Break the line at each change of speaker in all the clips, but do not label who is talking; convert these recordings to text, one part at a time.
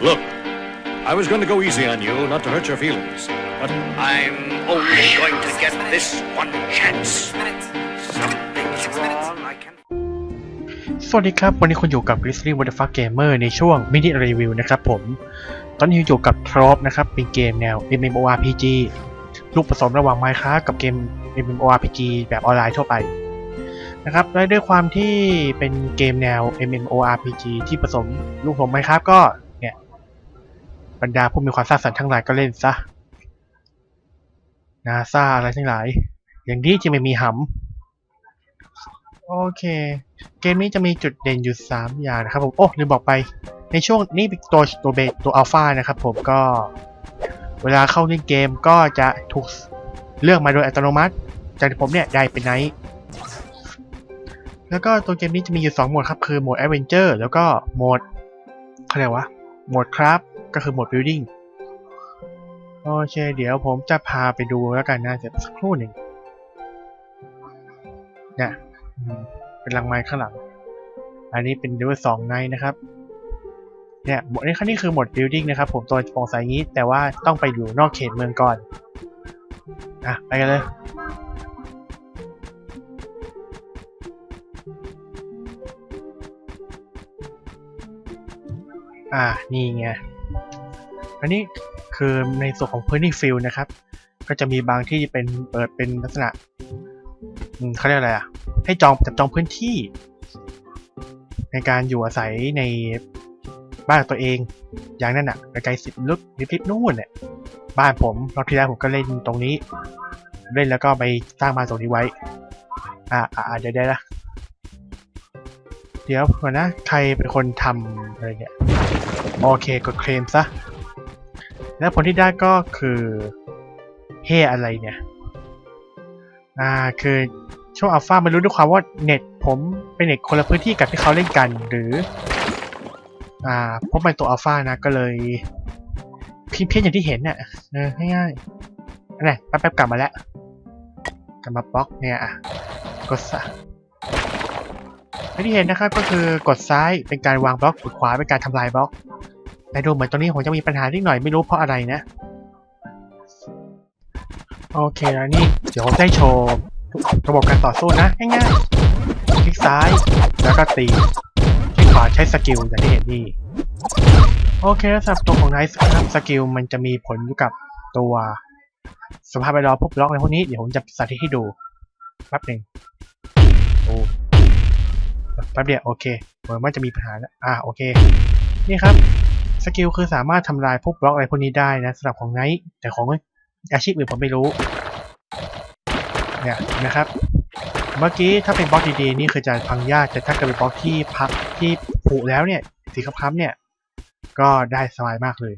Look, I was going to go easy on you, not to hurt your feelings, but I'm only going to get this one chance. Something's wrong. I can.
สวัสดีครับ วันนี้คุณอยู่กับ Grizzly w a t e r f u c k Gamer ในช่วงมินิรีวิวนะครับผม ตอนนี้อยู่กับ Trop นะครับ เป็นเกมแนว MMORPG ลูกผสมระหว่าง Minecraft กับเกม MMORPG แบบออนไลน์ทั่วไปนะครับและด้วยความที่เป็นเกมแนว MMORPG ที่ผสมลูกผสม Minecraft ก็เนี่ย บรรดาผู้มีความสร้างสรรค์ทั้งหลายก็เล่นซะนาซาอะไรทั้งหลาย อย่างนี้จะไม่มีหำโอเค เกมนี้จะมีจุดเด่นอยู่ 3 อย่างนะครับผมโอ้ลืมบอกไปในช่วงนี้ตัวตัวเบตัวอัลฟานะครับผมก็เวลาเข้าเล่นเกมก็จะถูกเลือกมาโดยอัตโนมัติ จากที่ผมเนี่ยได้เป็นไนท์แล้วก็ตัวเกมนี้จะมีอยู่ 2 โหมดครับ คือโหมด Adventure แล้วก็โหมดเขาเรียกว่าโหมดคราฟ ก็คือโหมด Building โอเค เดี๋ยวผมจะพาไปดูแล้วกันนะเดี๋ยวสักครู่หนึ่งเนี่ยเป็นรังไม้ข้างหลัง อันนี้เป็นเลเวลสองไนท์นะครับ เนี่ยหมดนี้ขั้นนี้คือหมด building นะครับ ผมตัวโปร่งใสงนี้ แต่ว่าต้องไปอยู่นอกเขตเมืองก่อนอะไปกันเลยอ่า นี่ไง อันนี้คือในส่วนของพื้นที่ฟิลนะครับ ก็จะมีบางที่เป็นเปิดเป็นลักษณะเขาเรียกอะไรอะ ให้จองจับจองพื้นที่ ในการอยู่อาศัยในบ้านตัวเอง อย่างนั้นอะไกลๆสิบลึกลิบๆนู่นเนี่ยบ้านผมรอบที่แล้วผมก็เล่นตรงนี้ เล่นแล้วก็ไปสร้างบ้านตรงนี้ไว้ อ่าอ่าเดี๋ยวได้ละเดี๋ยวก่อนนะ ใครเป็นคนทำอะไรเนี่ย โอเคกดเคลมซะ แล้วผลที่ได้ก็คือเฮอะไรเนี่ย อ่าคือช่วงอัลฟาไม่รู้ด้วยความว่าเน็ตผมเป็นเน็ตคนละพื้นที่กับที่เขาเล่นกันหรือ อ่าพบเป็นตัวอัลฟานะก็เลยเพี้ยนเพี้ยนอย่างที่เห็นเนี่ยเออง่ายๆอันไหนแป๊บๆกลับมาแล้วกลับมาบล็อกเนี่ยอะกดซะไม่ที่เห็นนะครับก็คือกดซ้ายเป็นการวางบล็อกกดขวาเป็นการทำลายบล็อก แต่ดูเหมือนตรงนี้ผมจะมีปัญหานิดหน่อยไม่รู้เพราะอะไรนะ โอเคแล้วนี่เดี๋ยวผมได้โชว์ระบบการต่อสู้นะง่ายๆคลิกซ้ายแล้วก็ตีคลิกขวาใช้สกิลอย่างที่เห็นนี่โอเคแล้วสำหรับตัวของไนท์ครับสกิลมันจะมีผลอยู่กับตัวสภาพแวดล้อมพวกล็อกในพวกนี้เดี๋ยวผมจะสาธิตให้ดูแป๊บหนึ่งโอ้แป๊บเดียวโอเคเหมือนว่าจะมีปัญหาแล้วอ่าโอเค นี่ครับ กิลคือสามารถทำลายพวกบล็อกอะไรพวกนี้ได้นะสำหรับของไนท์แต่ของอาชีพอื่นผมไม่รู้เนี่ยนะครับ เมื่อกี้ถ้าเป็นบล็อกดีๆนี่คือจะพังยากแต่ถ้าเกิดเป็นบล็อกที่พักที่ผุแล้วเนี่ยสีค้ำๆเนี่ย ก็ได้สบายมากเลย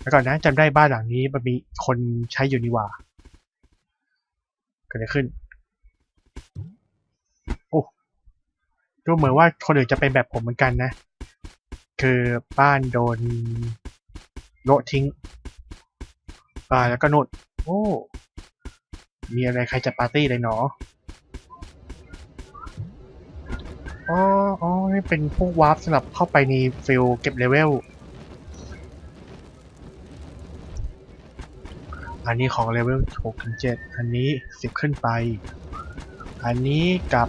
แล้วก่อนนะจำได้บ้านหลังนี้มันมีคนใช้อยู่นี่ว่าเกิดอะไรขึ้นโอ้ดูเหมือนว่าคนอื่นจะเป็นแบบผมเหมือนกันนะ คือบ้านโดนโละทิ้งอ่าแล้วก็โนดโอ้ มีอะไรใครจะปาร์ตี้เลยเนาะอ๋ออ๋อนี่เป็นพวกวาร์ปสำหรับเข้าไปในฟิลเก็บเลเวล อันนี้ของเลเวล6ถึง7อันนี้ 10 ขึ้นไป อันนี้กับ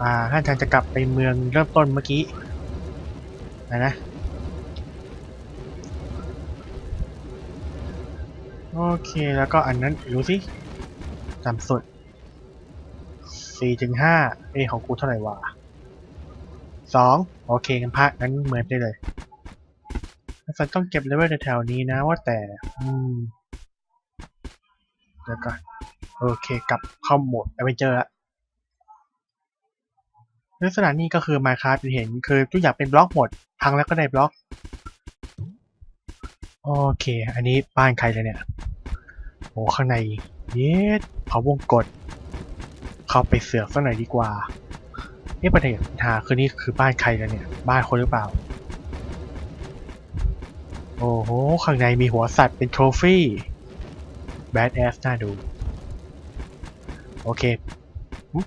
อ่าท่านทางจะกลับไปเมืองเริ่มต้นเมื่อกี้ นะนะโอเคแล้วก็อันนั้นดูสิต่ำสุดสี่ถึงห้าเอของกูเท่าไหร่วะสองโอเคกันพะนั้นเหมือนได้เลยฉันต้องเก็บเลเวลในแถวนี้นะว่าแต่ อืม เดี๋ยวก่อน โอเค กลับเข้าโหมดไปเจอละ ลักษณะนี้ก็คือ Minecraft ที่เห็นคือทุกอย่างเป็นบล็อกหมด พังแล้วก็ได้บล็อก โอเค อันนี้บ้านใครเลยเนี่ยโอ้ข้างใน เย็ดเผาวงกด เข้าไปเสือกสักหน่อยดีกว่านี่ประเด็นปัญหาคือนี่คือบ้านใครกันเนี่ย บ้านคนหรือเปล่า โอ้โห ข้างในมีหัวสัตว์เป็นโทรฟี่แบดแอสน่าดู โอเคอุ๊ย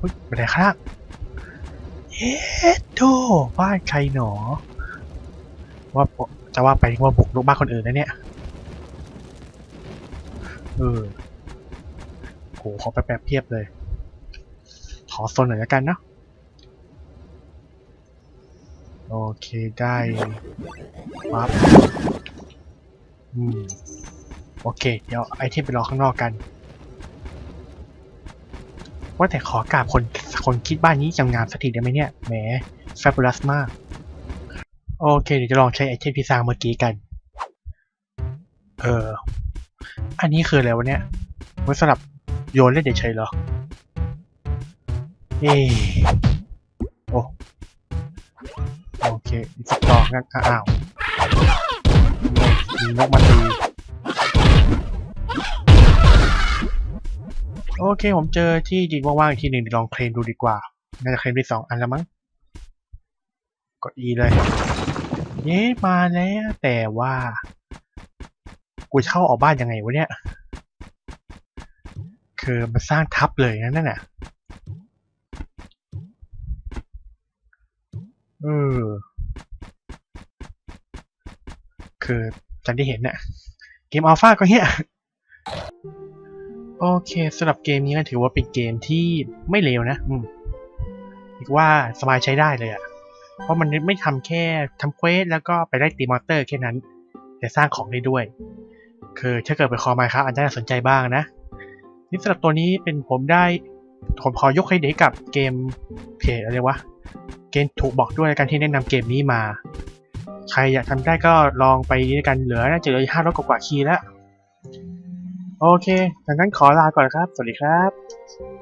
อุ๊ยบันข้าง เย็ดโธบ้านใครหนอ ว่าจะว่าไปว่าบุกลุกบ้านคนอื่นนะเนี่ย เออโหขอแป๊บๆเพียบเลย ขอโซนหน่อยล้วกันเนาะโอเคได้ปั๊บอืม โอเค เดี๋ยวไอเทมไปรอข้างนอกกัน ว่าแต่ขอกราบคนคนคิดบ้านนี้จำงามสักทีได้ไหมเนี่ย แหมแฟบูลัสมาก โอเคเดี๋ยวจะลองใช้ไอเทมที่สร้างเมื่อกี้กัน เออ อันนี้คืออะไรวะเนี่ยไว้สำหรับโยนเล่นเฉยๆเหรอ เอโอ้โอเคอีกสอกงั้นอ้าวมีนกมาตี โอเค ผมเจอที่ดินว่างๆอีกที่หนึ่งลองเคลมดูดีกว่า น่าจะเคลมได้สองอันแล้วมั้ง กด E เลย เย้มาแล้ว แต่ว่า กูเข้าออกบ้านยังไงวะเนี่ย คือมันสร้างทับเลยนะนั่นน่ะ เออ คือจันที่เห็นน่ะ เกมอัลฟาก็เนี้ย โอเคสำหรับเกมนี้ก็ถือว่าเป็นเกมที่ไม่เลวนะ อืมอีกว่าสบายใช้ได้เลยอะ่ะ เพราะมันไม่ทำแค่ทำเควสแล้วก็ไปได้ตีมอเตอร์แค่นั้น แต่สร้างของได้ด้วย คือถ้าเกิดไปคอมาครับอาจจะน่าสนใจบ้างนะ นี่สำหรับตัวนี้เป็นผมได้ ผมขอยกให้เด็กกับเกมเพจอะไรวะ เกมถูกบอกด้วยในการที่แนะนำเกมนี้มา ใครอยากทำได้ก็ลองไปนี้กันเหลือน่าจะเหลือห้าร้อยกว่าคีย์แล้ว โอเคดังนั้นขอลาก่อนครับ สวัสดีครับ